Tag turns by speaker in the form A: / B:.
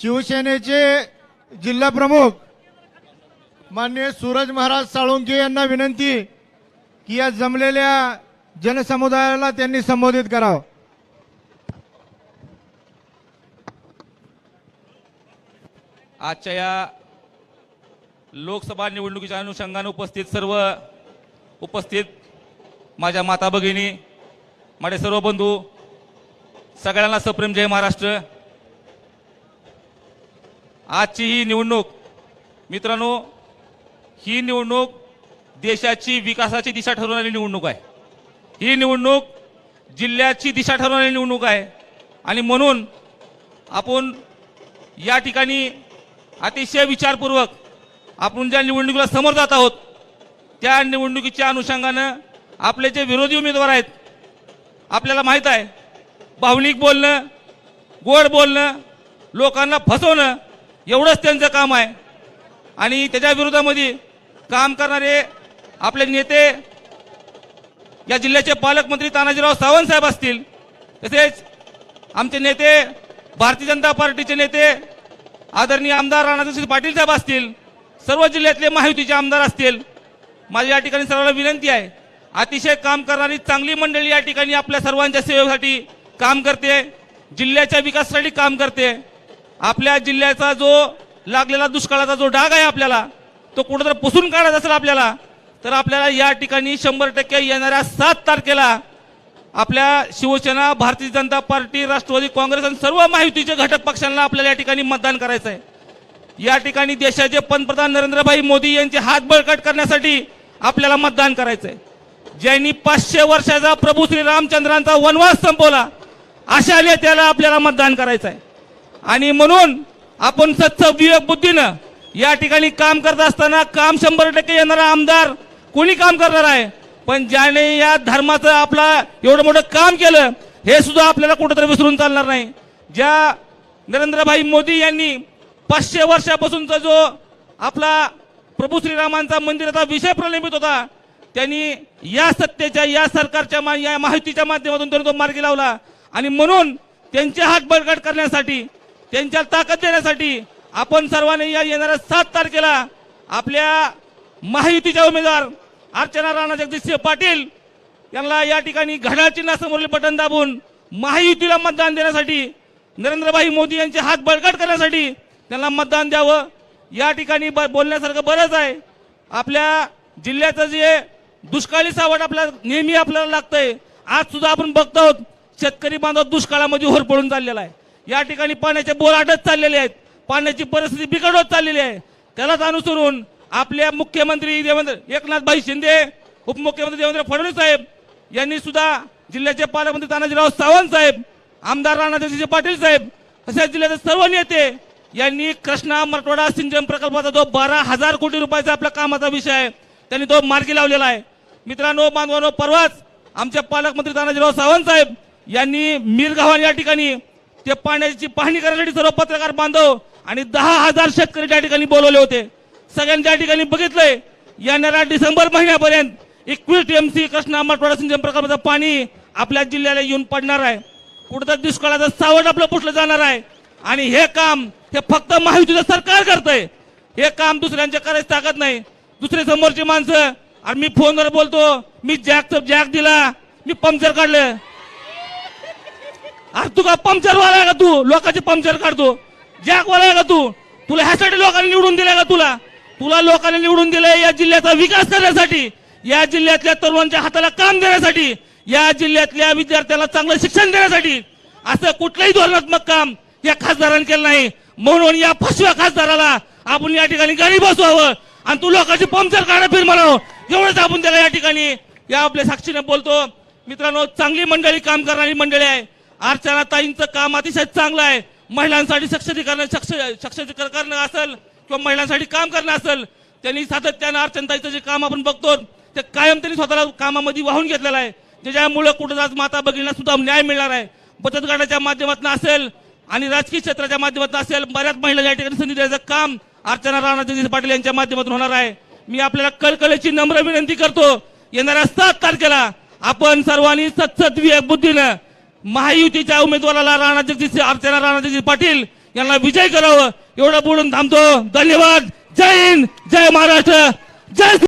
A: शिवसेनेचे जिल्हा प्रमुख माननीय सूरज महाराज साळुंके यांना विनंती की या जमलेल्या जनसमुदायाला त्यांनी संबोधित करावं.
B: आजच्या या लोकसभा निवडणुकीच्या अनुषंगाने उपस्थित सर्व उपस्थित माझ्या माता भगिनी माझे सर्व बंधू सगळ्यांना सप्रेम जय महाराष्ट्र. आजची ही निवडणूक मित्रांनो ही निवडणूक देशाची विकासाची दिशा ठरवणारी निवडणूक आहे. ही निवडणूक जिल्ह्याची दिशा ठरवणारी निवडणूक आहे. आणि म्हणून आपण या ठिकाणी अतिशय विचारपूर्वक आपण ज्या निवडणुकीला समोर जात आहोत त्या निवडणुकीच्या अनुषंगानं आपले जे विरोधी उमेदवार आहेत आपल्याला माहीत आहे भावनिक बोलणं गोड बोलणं लोकांना फसवणं एवढंच त्यांचं काम आहे. आणि त्याच्या विरोधामध्ये काम करणारे आपले नेते या जिल्ह्याचे पालकमंत्री तानाजीराव सावंत साहेब असतील तसेच आमचे नेते भारतीय जनता पार्टीचे नेते आदरणीय आमदार राणाजोशी पाटील साहेब असतील सर्व जिल्ह्यातले महायुतीचे आमदार असतील माझी या ठिकाणी सर्वांना विनंती आहे. अतिशय काम करणारी चांगली मंडळी या ठिकाणी आपल्या सर्वांच्या सेवेसाठी काम करते जिल्ह्याच्या विकासासाठी काम करते. आपल्या जिल्ह्याचा जो लागलेला दुष्काळाचा जो डाग आहे आपल्याला तो कुठंतरी पुसून काढायचा असेल आपल्याला तर आपल्याला या ठिकाणी शंभर टक्के येणाऱ्या सात तारखेला आपल्या शिवसेना भारतीय जनता पार्टी राष्ट्रवादी काँग्रेस आणि सर्व महायुतीचे घटक पक्षांना आपल्याला या ठिकाणी मतदान करायचं आहे. या ठिकाणी देशाचे पंतप्रधान नरेंद्रभाई मोदी यांचे हात बळकट करण्यासाठी आपल्याला मतदान करायचं आहे. ज्यांनी पाचशे वर्षाचा प्रभू श्री रामचंद्रांचा वनवास संपवला अशा नेत्याला आपल्याला मतदान करायचं आहे. आणि म्हणून आपण सच्च विवेक बुद्धीनं या ठिकाणी काम करत असताना काम शंभर टक्के येणारा आमदार कोणी काम करणार आहे? पण ज्याने या धर्माचं आपला एवढं मोठं काम केलं हे सुद्धा आपल्याला कुठंतरी विसरून चालणार नाही. ज्या नरेंद्रभाई मोदी यांनी पाचशे वर्षापासूनचा जो आपला प्रभू श्रीरामांचा मंदिराचा विषय प्रलंबित होता त्यांनी या सत्तेच्या या सरकारच्या मा- या माहितीच्या माध्यमातून त्यांनी तो मार्गी लावला. आणि म्हणून त्यांचे हात बळकट करण्यासाठी त्यांच्या ताकद देण्यासाठी आपण सर्वांनी या येणाऱ्या सात तारखेला आपल्या महायुतीच्या उमेदवार अर्चना राणा जगदीशसिंह पाटील यांना या ठिकाणी घड्याळ चिन्हासमोरील बटन दाबून महायुतीला मतदान देण्यासाठी नरेंद्रभाई मोदी यांचे हात बळकट करण्यासाठी त्यांना मतदान द्यावं. या ठिकाणी ब- बोलण्यासारखं बरंच आहे. आपल्या जिल्ह्याचं जे दुष्काळी सावट आपल्याला नेहमी आपल्याला लागतंय. आज सुद्धा आपण बघतो आहोत शेतकरी बांधव दुष्काळामध्ये होर पडून चाललेला आहे. या ठिकाणी पाण्याचे बोर आटत चाललेले आहेत. पाण्याची परिस्थिती बिकट होत चाललेली आहे. त्यालाच अनुसरून आपल्या मुख्यमंत्री देवेंद्र एकनाथभाई शिंदे उपमुख्यमंत्री देवेंद्र फडणवीस साहेब यांनी सुद्धा जिल्ह्याचे पालकमंत्री तानाजीराव सावंत साहेब आमदार राणाजी पाटील साहेब तसेच जिल्ह्याचे सर्व नेते यांनी कृष्णा मराठवाडा सिंचन प्रकल्पाचा जो बारा हजार कोटी रुपयाचा आपल्या कामाचा विषय आहे त्यांनी तो मार्गी लावलेला आहे. मित्रांनो बांधवांनो परवाच आमचे पालकमंत्री तानाजीराव सावंत साहेब यांनी मिरगावान या ठिकाणी ते पाण्याची पाहणी करण्यासाठी सर्व पत्रकार बांधव आणि दहा हजार शेतकरी त्या ठिकाणी बोलवले होते. सगळ्यांनी त्या ठिकाणी बघितलंय. येणाऱ्या डिसेंबर महिन्यापर्यंत एकवीस टीएमसी कृष्णा मराठवाडा सिंचन प्रकल्पाचं पाणी आपल्या जिल्ह्याला येऊन पडणार आहे. कुठं दुष्काळाचं सावट आपलं पुसलं जाणार आहे. आणि हे काम हे फक्त महायुतीचं सरकार करतंय. हे काम दुसऱ्यांच्या करायची ताकद नाही. दुसरे समोरची माणसं आणि मी फोनवर बोलतो मी जॅक जॅक दिला मी पंक्चर काढलं. अरे तू का पंक्चर वाला आहे का तू? लोकांचे पंक्चर काढतो. जॅक वाला आहे का तू? तुला ह्यासाठी लोकांनी निवडून दिलाय का तुला? तुला लोकांनी निवडून दिलंय या जिल्ह्याचा विकास करण्यासाठी या जिल्ह्यातल्या तरुणांच्या हाताला काम देण्यासाठी या जिल्ह्यातल्या विद्यार्थ्याला चांगलं शिक्षण देण्यासाठी. असं कुठलंही धोरणात्मक काम या खासदारांनी केलं नाही. म्हणून या फसव्या खासदाराला आपण या ठिकाणी गाडी बसवावं. आणि तू लोकांची पंक्चर काढा फिर म्हणावं एवढंच आपण त्याला या ठिकाणी या आपल्या साक्षीने बोलतो. मित्रांनो चांगली मंडळी काम करणारी मंडळी आहे. अर्चना ताईंचं काम अतिशय चांगलं आहे. महिलांसाठी सक्षमीकरण सक्ष- करणं असेल किंवा महिलांसाठी काम करणं असेल त्यांनी सातत्यानं अर्चनाताईचं जे काम आपण बघतो ते कायम त्यांनी स्वतःला कामामध्ये वाहून घेतलेलं आहे. ज्याच्यामुळे कुठं आज माता भगिनींना सुद्धा न्याय मिळणार आहे. बचत गटाच्या माध्यमातून असेल आणि राजकीय क्षेत्राच्या माध्यमातून असेल बऱ्याच महिला या ठिकाणी संधी द्यायचं काम अर्चना राणा जगदीश पाटील यांच्या माध्यमातून होणार आहे. मी आपल्याला कलकलेची नम्र विनंती करतो येणाऱ्या सात तारखेला आपण सर्वांनी सत्सत बुद्धीनं महायुतीच्या उमेदवाराला राणा जगदीश अर्चना राणा जगदीश पाटील यांना विजय करावं एवढं बोलून थांबतो. धन्यवाद. जय हिंद जय महाराष्ट्र. जय